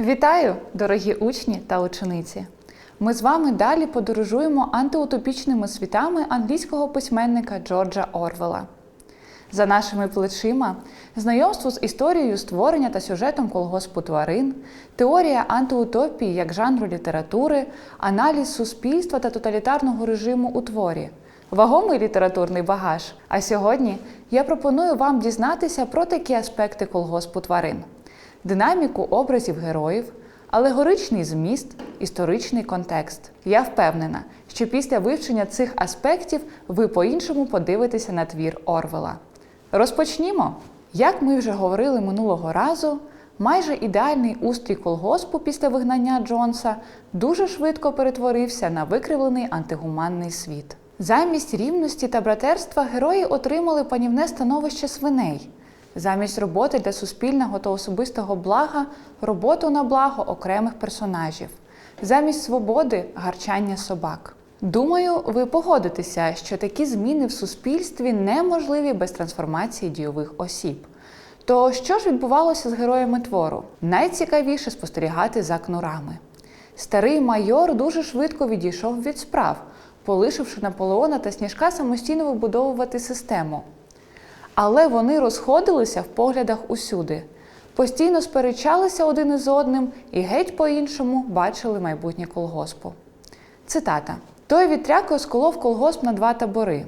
Вітаю, дорогі учні та учениці! Ми з вами далі подорожуємо антиутопічними світами англійського письменника Джорджа Орвела. За нашими плечима знайомство з історією створення та сюжетом колгоспу тварин, теорія антиутопії як жанру літератури, аналіз суспільства та тоталітарного режиму у творі, вагомий літературний багаж. А сьогодні я пропоную вам дізнатися про такі аспекти колгоспу тварин: динаміку образів героїв, алегоричний зміст, історичний контекст. Я впевнена, що після вивчення цих аспектів ви по-іншому подивитеся на твір Орвела. Розпочнімо. Як ми вже говорили минулого разу, майже ідеальний устрій колгоспу після вигнання Джонса дуже швидко перетворився на викривлений антигуманний світ. Замість рівності та братерства герої отримали панівне становище свиней. Замість роботи для суспільного та особистого блага роботу на благо окремих персонажів, замість свободи гарчання собак. Думаю, ви погодитеся, що такі зміни в суспільстві неможливі без трансформації дійових осіб. То що ж відбувалося з героями твору? Найцікавіше спостерігати за кнурами. Старий майор дуже швидко відійшов від справ, полишивши Наполеона та Сніжка самостійно вибудовувати систему. Але вони розходилися в поглядах усюди, постійно сперечалися один із одним і геть по-іншому бачили майбутнє колгоспу. Цитата: Той вітряк розколов колгосп на два табори.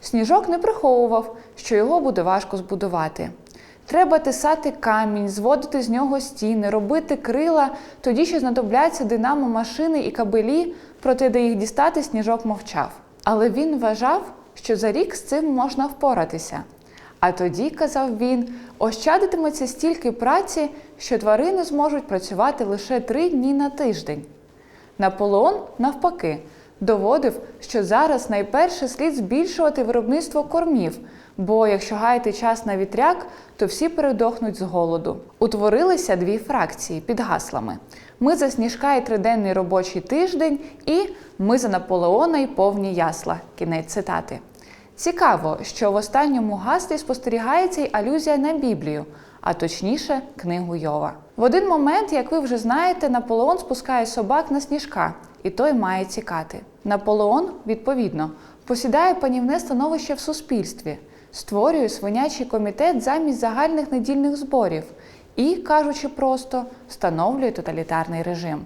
Сніжок не приховував, що його буде важко збудувати. Треба тисати камінь, зводити з нього стіни, робити крила, тоді ще знадобляться динамо машини і кабелі, проте де їх дістати сніжок мовчав. Але він вважав, що за рік з цим можна впоратися. А тоді, казав він, ощадитиметься стільки праці, що тварини зможуть працювати лише три дні на тиждень. Наполеон, навпаки, доводив, що зараз найперше слід збільшувати виробництво кормів, бо якщо гаяти час на вітряк, то всі передохнуть з голоду. Утворилися дві фракції під гаслами: ми за сніжка і триденний робочий тиждень, і ми за Наполеона і повні ясла. Кінець цитати. Цікаво, що в останньому гаслі спостерігається й алюзія на Біблію, а точніше, книгу Йова. В один момент, як ви вже знаєте, Наполеон спускає собак на сніжка, і той має тікати. Наполеон, відповідно, посідає панівне становище в суспільстві, створює свинячий комітет замість загальних недільних зборів і, кажучи просто, встановлює тоталітарний режим.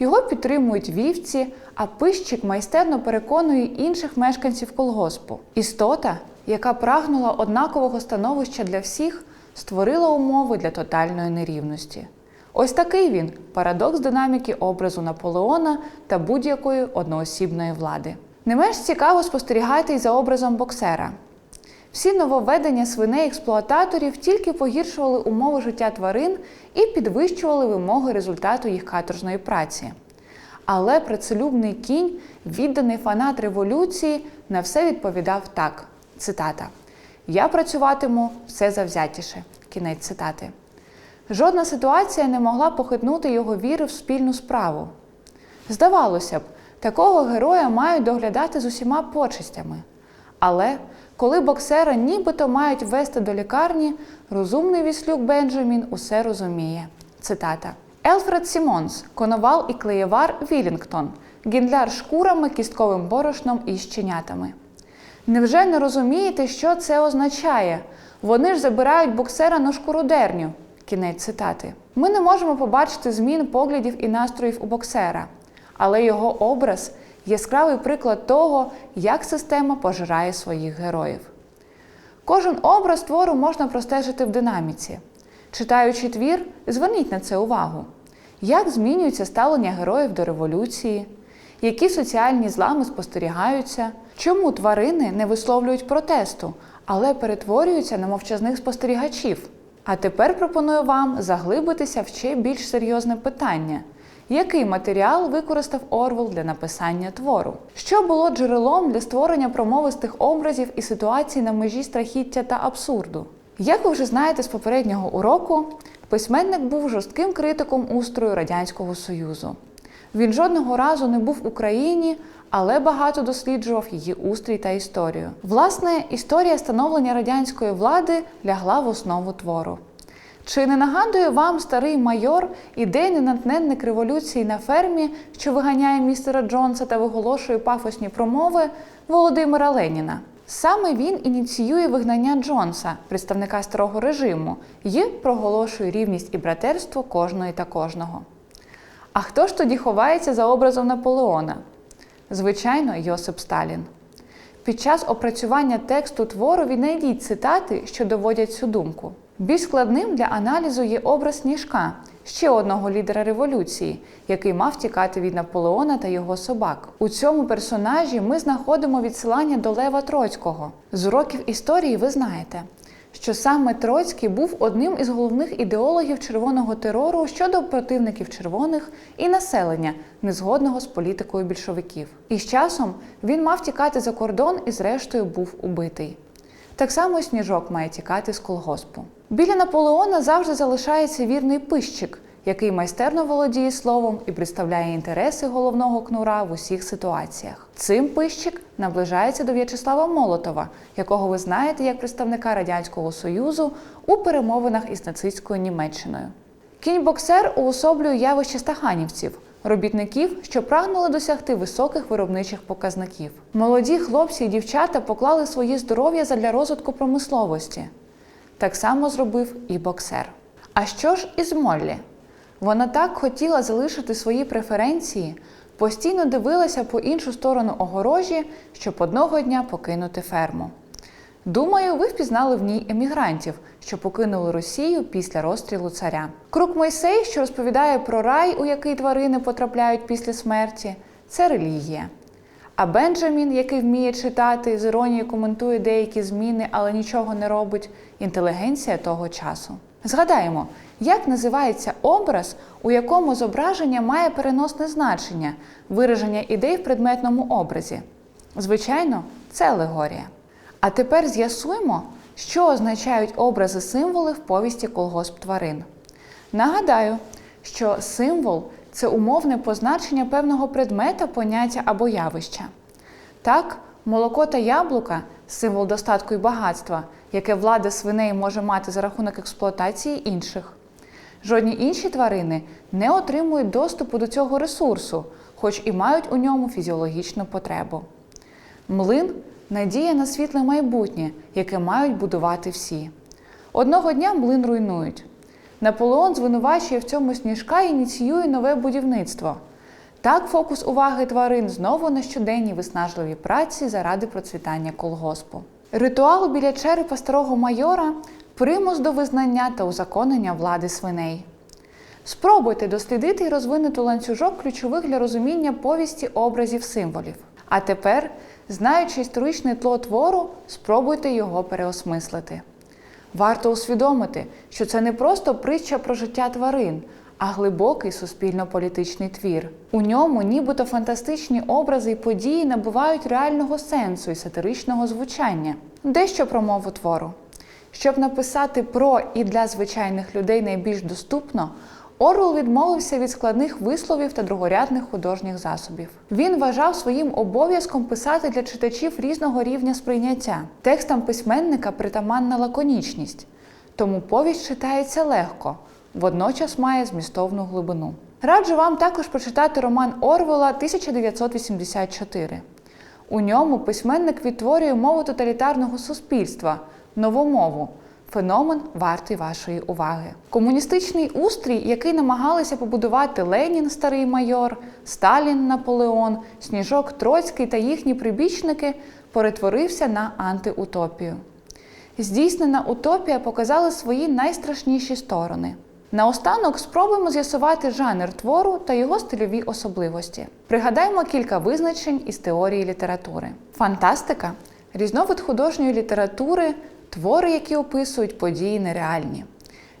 Його підтримують вівці, а пищик майстерно переконує інших мешканців колгоспу. Істота, яка прагнула однакового становища для всіх, створила умови для тотальної нерівності. Ось такий він парадокс динаміки образу Наполеона та будь-якої одноосібної влади. Не менш цікаво спостерігати й за образом боксера. Всі нововведення свиней експлуататорів тільки погіршували умови життя тварин і підвищували вимоги результату їх каторжної праці. Але працелюбний кінь, відданий фанат революції, на все відповідав так: цитата: Я працюватиму все завзятіше. Кінець цитати. Жодна ситуація не могла похитнути його віри в спільну справу. Здавалося б, такого героя мають доглядати з усіма почестями. Але коли боксера нібито мають вести до лікарні, розумний віслюк Бенджамін усе розуміє. Цитата. Елфред Сімонс, коновал і клеєвар Вілінгтон, гіндляр шкурами, кістковим борошном і щенятами. Невже не розумієте, що це означає? Вони ж забирають боксера на шкуродерню. Кінець цитати. Ми не можемо побачити змін поглядів і настроїв у боксера, але його образ яскравий приклад того, як система пожирає своїх героїв. Кожен образ твору можна простежити в динаміці. Читаючи твір, зверніть на це увагу. Як змінюється ставлення героїв до революції, які соціальні злами спостерігаються, чому тварини не висловлюють протесту, але перетворюються на мовчазних спостерігачів? А тепер пропоную вам заглибитися в ще більш серйозне питання. Який матеріал використав Орвел для написання твору? Що було джерелом для створення промовистих образів і ситуацій на межі страхіття та абсурду? Як ви вже знаєте з попереднього уроку, письменник був жорстким критиком устрою Радянського Союзу. Він жодного разу не був в Україні, але багато досліджував її устрій та історію. Власне, історія становлення радянської влади лягла в основу твору. Чи не нагадує вам старий майор ідейний натненник революції на фермі, що виганяє містера Джонса та виголошує пафосні промови Володимира Леніна? Саме він ініціює вигнання Джонса, представника старого режиму, і проголошує рівність і братерство кожної та кожного. А хто ж тоді ховається за образом Наполеона? Звичайно, Йосип Сталін. Під час опрацювання тексту твору віднайдіть цитати, що доводять цю думку. Більш складним для аналізу є образ Сніжка, ще одного лідера революції, який мав тікати від Наполеона та його собак. У цьому персонажі ми знаходимо відсилання до Лева Троцького. З уроків історії ви знаєте, що саме Троцький був одним із головних ідеологів червоного терору щодо противників червоних і населення, незгодного з політикою більшовиків. І з часом він мав тікати за кордон і, зрештою, був убитий. Так само сніжок має тікати з колгоспу. Біля Наполеона завжди залишається вірний пищик, який майстерно володіє словом і представляє інтереси головного кнура в усіх ситуаціях. Цим пищик наближається до В'ячеслава Молотова, якого ви знаєте як представника Радянського Союзу у перемовинах із нацистською Німеччиною. Кінь-боксер уособлює явище стаханівців, робітників, що прагнули досягти високих виробничих показників. Молоді хлопці і дівчата поклали своє здоров'я задля розвитку промисловості. Так само зробив і боксер. А що ж із Моллі? Вона так хотіла залишити свої преференції, постійно дивилася по іншу сторону огорожі, щоб одного дня покинути ферму. Думаю, ви впізнали в ній емігрантів, що покинули Росію після розстрілу царя. Крук Мойсей, що розповідає про рай, у який тварини потрапляють після смерті, це релігія. А Бенджамін, який вміє читати, з іронією коментує деякі зміни, але нічого не робить, інтелігенція того часу. Згадаємо, як називається образ, у якому зображення має переносне значення, вираження ідей в предметному образі. Звичайно, це алегорія. А тепер з'ясуємо, що означають образи символи в повісті колгосп тварин. Нагадаю, що символ це умовне позначення певного предмета, поняття або явища. Так, молоко та яблука символ достатку і багатства, яке влада свиней може мати за рахунок експлуатації інших. Жодні інші тварини не отримують доступу до цього ресурсу, хоч і мають у ньому фізіологічну потребу. Млин надія на світле майбутнє, яке мають будувати всі. Одного дня млин руйнують. Наполеон звинувачує в цьому сніжка і ініціює нове будівництво. Так фокус уваги тварин знову на щоденній виснажливій праці заради процвітання колгоспу. Ритуал біля черепа старого майора примус до визнання та узаконення влади свиней. Спробуйте дослідити і розвинути ланцюжок ключових для розуміння повісті образів символів. А тепер, знаючи історичне тло твору, спробуйте його переосмислити. Варто усвідомити, що це не просто притча про життя тварин, а глибокий суспільно-політичний твір. У ньому нібито фантастичні образи і події набувають реального сенсу і сатиричного звучання. Дещо про мову твору. Щоб написати про і для звичайних людей найбільш доступно, Орвел відмовився від складних висловів та другорядних художніх засобів. Він вважав своїм обов'язком писати для читачів різного рівня сприйняття. Текстам письменника притаманна лаконічність, тому повість читається легко, водночас має змістовну глибину. Раджу вам також прочитати роман Орвела 1984. У ньому письменник відтворює мову тоталітарного суспільства, новомову. Феномен вартий вашої уваги. Комуністичний устрій, який намагалися побудувати Ленін, старий майор, Сталін, Наполеон, Сніжок Троцький та їхні прибічники, перетворився на антиутопію. Здійснена утопія показала свої найстрашніші сторони. Наостанок спробуємо з'ясувати жанр твору та його стильові особливості. Пригадаймо кілька визначень із теорії літератури. Фантастика різновид художньої літератури, твори, які описують події нереальні.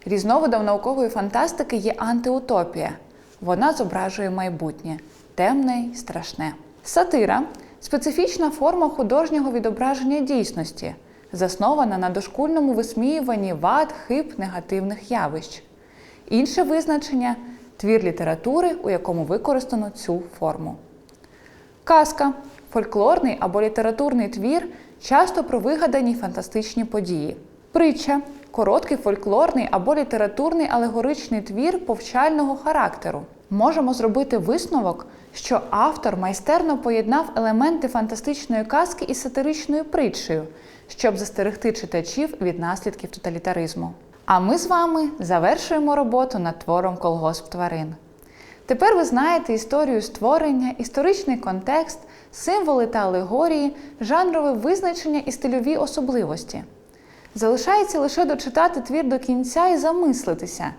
Різновидом наукової фантастики є антиутопія. Вона зображує майбутнє, темне й страшне. Сатира специфічна форма художнього відображення дійсності, заснована на дошкульному висміюванні вад, хиб, негативних явищ. Інше визначення твір літератури, у якому використано цю форму. Казка фольклорний або літературний твір часто про вигадані фантастичні події. Притча короткий фольклорний або літературний алегоричний твір повчального характеру. Можемо зробити висновок, що автор майстерно поєднав елементи фантастичної казки із сатиричною притчею, щоб застерегти читачів від наслідків тоталітаризму. А ми з вами завершуємо роботу над твором Колгосп тварин. Тепер ви знаєте історію створення, історичний контекст, символи та алегорії, жанрове визначення і стильові особливості. Залишається лише дочитати твір до кінця і замислитися,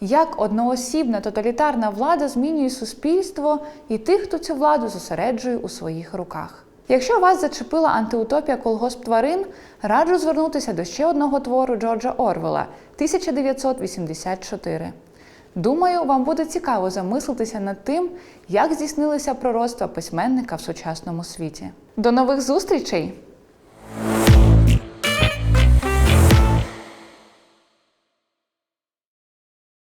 як одноосібна тоталітарна влада змінює суспільство і тих, хто цю владу зосереджує у своїх руках. Якщо вас зачепила антиутопія колгосп тварин, раджу звернутися до ще одного твору Джорджа Орвела 1984. Думаю, вам буде цікаво замислитися над тим, як здійснилося пророцтво письменника в сучасному світі. До нових зустрічей!